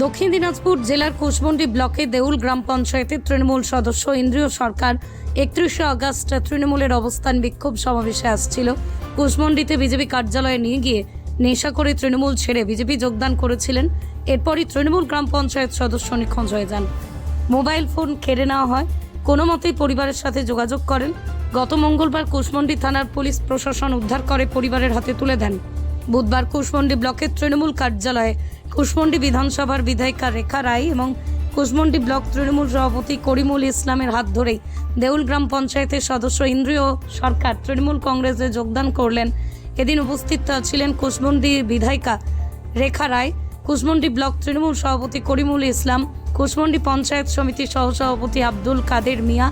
দক্ষিণ দিনাজপুর জেলার কুশমন্ডি ব্লকে দেউল গ্রাম পঞ্চায়েতের তৃণমূল সদস্য ইন্দ্রিয় সরকার একত্রিশে আগস্ট তৃণমূলের অবস্থান বিক্ষোভ সমাবেশে আসছিল। কুশমন্ডিতে বিজেপি কার্যালয়ে নিয়ে গিয়ে নেশা করে তৃণমূল ছেড়ে বিজেপি যোগদান করেছিলেন। এরপরই তৃণমূল গ্রাম পঞ্চায়েত সদস্য নিখোঁজ হয়ে যান। মোবাইল ফোন কেড়ে নেওয়া হয়। কোনো মতেই পরিবারের সাথে যোগাযোগ করেন। গত মঙ্গলবার কুশমন্ডি থানার পুলিশ প্রশাসন উদ্ধার করে পরিবারের হাতে তুলে দেন। বুধবার কুশমন্ডি ব্লকের তৃণমূল কার্যালয়ে কুশমন্ডি বিধানসভার বিধায়িকা রেখা রায় এবং কুশমন্ডি ব্লক তৃণমূল সভাপতি করিমুল ইসলামের হাত ধরেই দেউল গ্রাম পঞ্চায়েতের সদস্য ইন্দ্রীয় সরকার তৃণমূল কংগ্রেসে যোগদান করলেন। এদিন উপস্থিত ছিলেন কুশমন্ডি বিধায়িকা রেখা রায়, কুশমন্ডি ব্লক তৃণমূল সভাপতি করিমুল ইসলাম, কুশমন্ডি পঞ্চায়েত সমিতির সহসভাপতি আব্দুল কাদের মিয়া,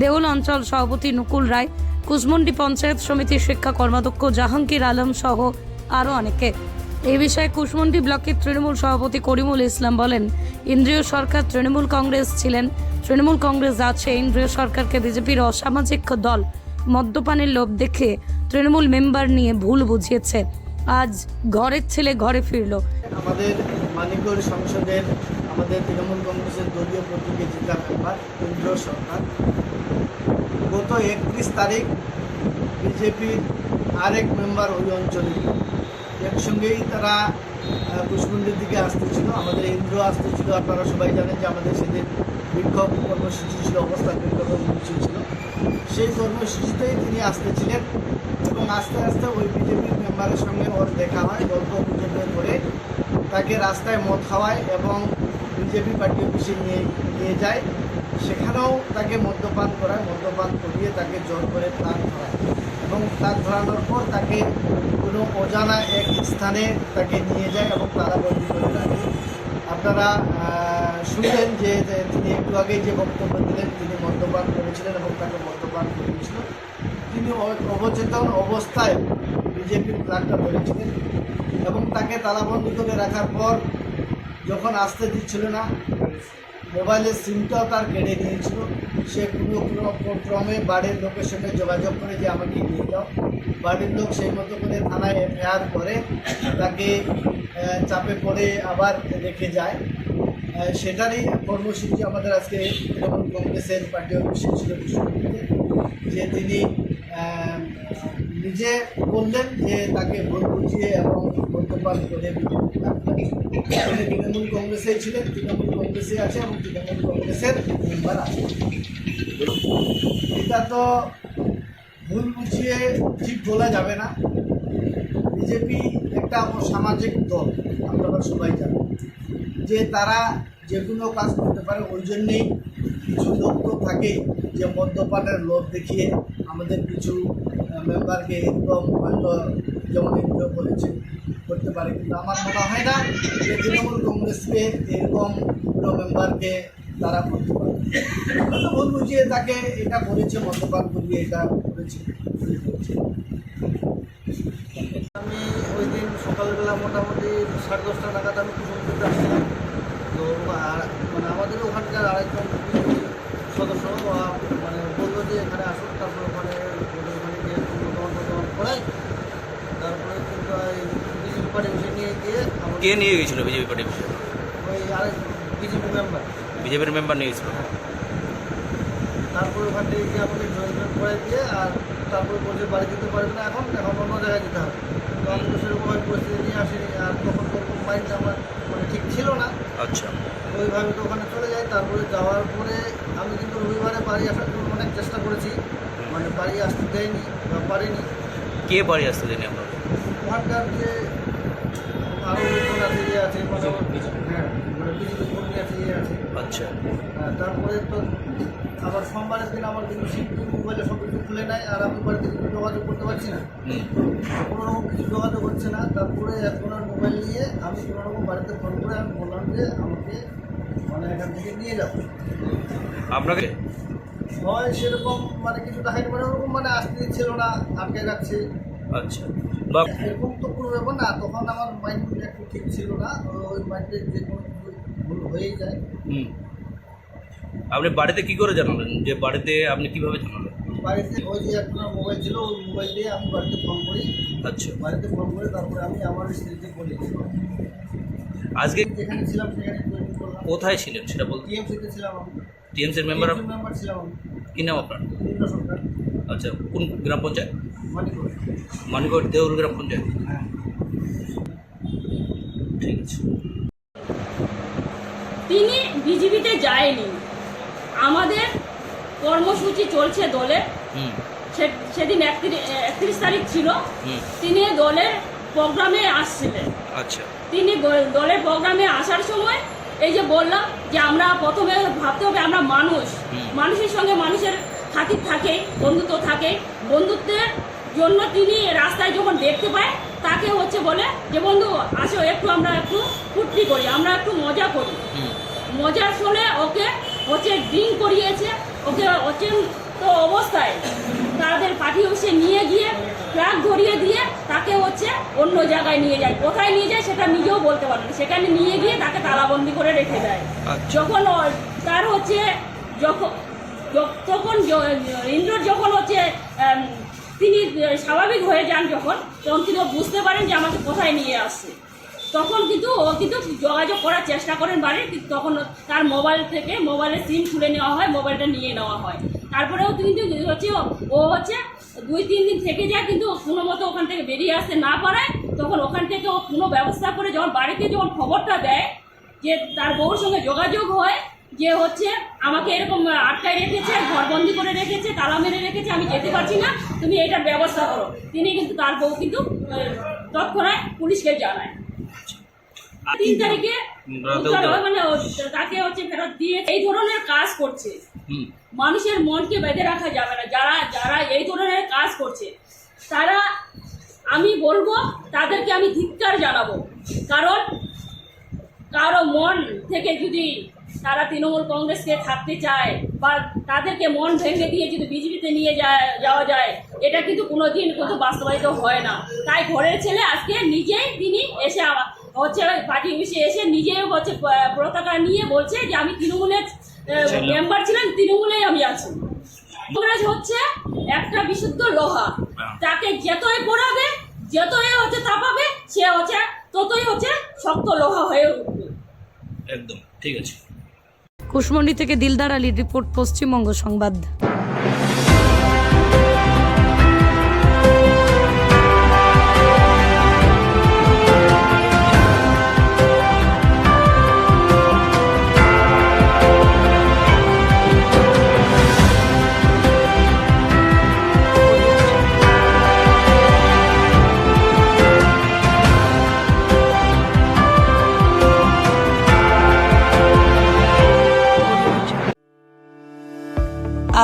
দেউল অঞ্চল সভাপতি নুকুল রায়, কুশমন্ডি পঞ্চায়েত সমিতির শিক্ষা কর্মাধ্যক্ষ জাহাঙ্গীর আলম সহ আরও অনেকে। এই বিষয়ে কুশমন্ডি ব্লকের তৃণমূল সভাপতি করিমুল ইসলাম বলেন, ইন্দ্রিয় সরকার তৃণমূল কংগ্রেস ছিলেন। তৃণমূল কংগ্রেস আছে, ইন্দ্রিয় সরকারকে বিজেপির অসামাজিক দল মদ্যপানের লোভ দেখে তৃণমূল মেম্বার নিয়ে ভুল বুঝিয়েছে। আজ ঘরের ছেলে ঘরে ফিরল। আমাদের মানিকগড় সংসদের আমাদের তৃণমূল কংগ্রেসের দলীয় প্রতিনিধিতা মেম্বার কেন্দ্র সরকার। গত একত্রিশ তারিখ বিজেপির আরেক মেম্বার ওই অঞ্চলে। একসঙ্গেই তারা কুশমন্ডির দিকে আসতেছিল, আমাদের ইন্দ্র আসতেছিল, আপনারা সবাই জানেন যে আমাদের সেদিন বিক্ষোভ কর্মসূচি ছিল অবস্থান বিক্ষোভ কর্মসূচি ছিল। সেই কর্মসূচিতেই তিনি আসতেছিলেন এবং আস্তে আস্তে ওই বিজেপির মেম্বারের সঙ্গে ওর দেখা হয়, গল্প গুজবের করে তাকে রাস্তায় মদ খাওয়ায় এবং বিজেপি পার্টি অফিসে নিয়ে নিয়ে যায়। সেখানেও তাকে মদ্যপান করায়, মদ্যপান করিয়ে তাকে জোর করে প্রাণ ধরায়। এবং প্রাণ ধরানোর পর তাকে কোনো অজানা এক স্থানে তাকে নিয়ে যায় এবং তারা বন্দি করে রাখে। আপনারা শুনলেন যে তিনি একটু আগেই যে বক্তব্য দিলেন, তিনি মদ্যপান করেছিলেন এবং তাকে মদ্যপান করিয়েছিল। তিনি অবচেতন অবস্থায় বিজেপির ফ্ল্যাগটা ধরেছিলেন এবং তাকে তালাবন্দি করে রাখার পর যখন আসতে দিচ্ছিল না মোবাইলের সিমটাও তার কেড়ে নিয়েছিল সে কোনো ক্র- ক্রমে বাড়ির লোকের সঙ্গে যোগাযোগ করে যে আমাকে নিয়ে যাও। বাড়ির লোক সেই মতো করে থানায় এফআইআর করে, তাকে চাপে পড়ে আবার রেখে যায়। সেটারই কর্মসূচি আমাদের আজকে তৃণমূল কংগ্রেসের পার্টি অফিসে ছিল যে তিনি নিজে বললেন যে তাকে ভুল বুঝিয়ে এবং মদ্যপান করে বিজেপি তৃণমূল কংগ্রেসেই ছিলেন, তৃণমূল কংগ্রেসে আছে এবং তৃণমূল কংগ্রেসের মেম্বার আছে। এটা তো ভুল বুঝিয়ে ঠিক বলা যাবে না। বিজেপি একটা সামাজিক দল, আপনারা সবাই জানেন। যে তারা যে কোনো কাজ করতে পারে, ওই জন্যেই কিছু লোক তো থাকেই যে মদ্যপানের লোভ দেখিয়ে আমাদের কিছু মেম্বারকে এরকম হয়তো, যেমন বলেছে করতে পারে, কিন্তু আমার মনে হয় না যে তৃণমূল কংগ্রেসকে এরকম কোনো মেম্বারকে তারা করতে পারে হয়তো ভুল তাকে এটা করেছে মদ্যপান করিয়ে এটা করেছে আমি ওই দিন সকালবেলা মোটামুটি সাড়ে দশটা নাগাদ আমি কুসুমপুরতে আসছিলাম। তো আর মানে আমাদের ওখানকার আরেকজন সদস্য মানে বলল যে এখানে আসুন, তারপর ওখানে ওখানে গিয়ে দোকান করাই তারপরে কিন্তু বিজেপি পার্টি নিয়ে গিয়ে কে নিয়ে গেছিল বিজেপি পার্টি অফিসে ওই আরেক বিজেপি মেম্বার বিজেপির মেম্বার নিয়ে গেছিল। তারপরে ওখান থেকে গিয়ে আমাকে জয়েন করে দিয়ে আর তারপরে বলছে বাড়ি যেতে পারবে না এখন এখন অন্য জায়গায় যেতে হবে। তো আমি তো সেরকমভাবে পরিস্থিতি নিয়ে আসিনি। আর তখন ওরকম মাইন্ডটা আমার মানে ঠিক ছিল না। আচ্ছা। ওইভাবে তো ওখানে চলে যাই। তারপরে যাওয়ার পরে আমি কিন্তু রবিবারে বাড়ি আসার জন্য অনেক চেষ্টা করেছি। মানে বাড়ি আসতে দেয়নি বা পারিনি। কে বাড়ি আসতে দেয়নি আপনার? ওখানকার যে আরও লোকজন আছে ইয়ে আছে হ্যাঁ মানে বিজেপি কর্মী আছে ইয়ে আছে আচ্ছা। হ্যাঁ, তারপরে তো আবার সোমবারের দিন আমার কিন্তু সিম মোবাইলে সব কিছু খুলে নেয় আর আমি বাড়িতে কিছু যোগাযোগ করতে পারছি না কোনো রকম কিছু যোগাযোগ হচ্ছে না তারপরে এখন আর মোবাইল নিয়ে আমি কোনো রকম বাড়িতে ফোন করে আমি বললাম যে আমাকে মানে এখান থেকে নিয়ে যাও আপনাকে? হয় সেরকম মানে কিছু দেখাইনি মানে ওরকম মানে আসতে ছিল না আটকে রাখছে। আচ্ছা। বা না তখন আমার মাইন্ড একটু ঠিক ছিল না ওই মাইন্ডে যে কোনো ভুল হয়েই যায়। হুম। আপনি বাড়িতে কি করে জানালেন? যে বাড়িতে আপনি কীভাবে জানালেন? বাড়িতে ওই যে একটা মোবাইল ছিল ওই মোবাইল দিয়ে আমি বাড়িতে ফোন করি। আচ্ছা। বাড়িতে ফোন করে তারপরে আমি আমার স্ত্রীকে বলি। আজকে যেখানে ছিলাম সেখানে কোথায় ছিলেন? সেটা বলতে টিএমসিতে ছিলাম আমি। টিএমসির মেম্বার মেম্বার ছিলাম কি নাম আপনার? আচ্ছা কোন গ্রাম পঞ্চায়েত? মানিকপুর মানগড় দেউল গ্রাম পঞ্চায়েত। ঠিক আছে। তিনি বিজেপিতে যায়নি। আমাদের কর্মসূচি চলছে দলের সেদিন একত্রিশ তারিখ ছিল। তিনি দলের প্রোগ্রামে আসছিলেন। আচ্ছা। তিনি দলের প্রোগ্রামে আসার সময় এই যে বললাম যে আমরা প্রথমে ভাবতে হবে আমরা মানুষ। মানুষের সঙ্গে মানুষের খাতির থাকে বন্ধুত্ব থাকে বন্ধুত্বের জন্য তিনি রাস্তায় যখন দেখতে পায় তাকে হচ্ছে বলে যে বন্ধু আসো একটু আমরা একটু ফুর্তি করি আমরা একটু মজা করি। মজার ফলে ওকে হচ্ছে ড্রিঙ্ক করিয়েছে ওকে অচেন্ত অবস্থায় তাদের পার্টি অফিসে নিয়ে গিয়ে ফ্ল্যাগ ধরিয়ে দিয়ে তাকে হচ্ছে অন্য জায়গায় নিয়ে যায়। কোথায় নিয়ে যায় সেটা নিজেও বলতে পারে না। সেখানে নিয়ে গিয়ে তাকে তালাবন্দি করে রেখে দেয়। আচ্ছা। যখন তার হচ্ছে যখন তখন ইন্দ্রর যখন হচ্ছে তিনি স্বাভাবিক হয়ে যান যখন, তখন কিন্তু বুঝতে পারেন যে আমাকে কোথায় নিয়ে আসছে। তখন কিন্তু ও কিন্তু যোগাযোগ করার চেষ্টা করেন বাড়ির, কিন্তু তখন তার মোবাইল থেকে মোবাইলের সিম খুলে নেওয়া হয়, মোবাইলটা নিয়ে নেওয়া হয়। তারপরেও কিন্তু হচ্ছে, ও- হচ্ছে দুই, তিন দিন থেকে যায়, কিন্তু কোনো মতো ওখান থেকে বেরিয়ে আসতে না পারায়, তখন ওখান থেকে ও কোনো ব্যবস্থা করে যখন বাড়িতে যখন খবরটা দেয় যে তার বউর সঙ্গে যোগাযোগ হয় যে হচ্ছে আমাকে এরকম আটকায় রেখেছে ঘরবন্দি করে রেখেছে তালা মেরে রেখেছে আমি যেতে পারছি না তুমি এটার ব্যবস্থা করো। তিনি কিন্তু তার বউ কিন্তু তৎক্ষণাৎ পুলিশকে জানায়। তিন তারিখে উদ্ধার। হয়, মানে তাকে হচ্ছে ফেরত দিয়ে এই ধরনের কাজ করছে। মানুষের মনকে বেঁধে রাখা যাবে না। যারা যারা এই ধরনের কাজ করছে তারা আমি বলব তাদেরকে আমি ধিক্কার জানাব। কারণ কারও মন থেকে যদি তারা তৃণমূল কংগ্রেসকে থাকতে চায় বা তাদেরকে মন ভেঙে দিয়ে যদি বিজেপিতে নিয়ে যায় যাওয়া যায় এটা কিন্তু কোনো দিন কিন্তু বাস্তবায়িত হয় না। তাই ঘরের ছেলে আজকে নিজেই তিনি এসে হচ্ছে পার্টি অফিসে এসে নিজে হচ্ছে পতাকা নিয়ে বলছে যে আমি তৃণমূলের মেম্বার ছিলাম তৃণমূলেই আমি আছি। কংগ্রেস হচ্ছে একটা বিশুদ্ধ লোহা। হ্যাঁ। তাকে যতই পড়াবে যতই হচ্ছে তাপাবে সে হচ্ছে ততই হচ্ছে শক্ত লোহা হয়ে উঠবে। একদম ঠিক আছে। কুশমন্ডি থেকে দিলদার আলী রিপোর্ট পশ্চিমবঙ্গ সংবাদ।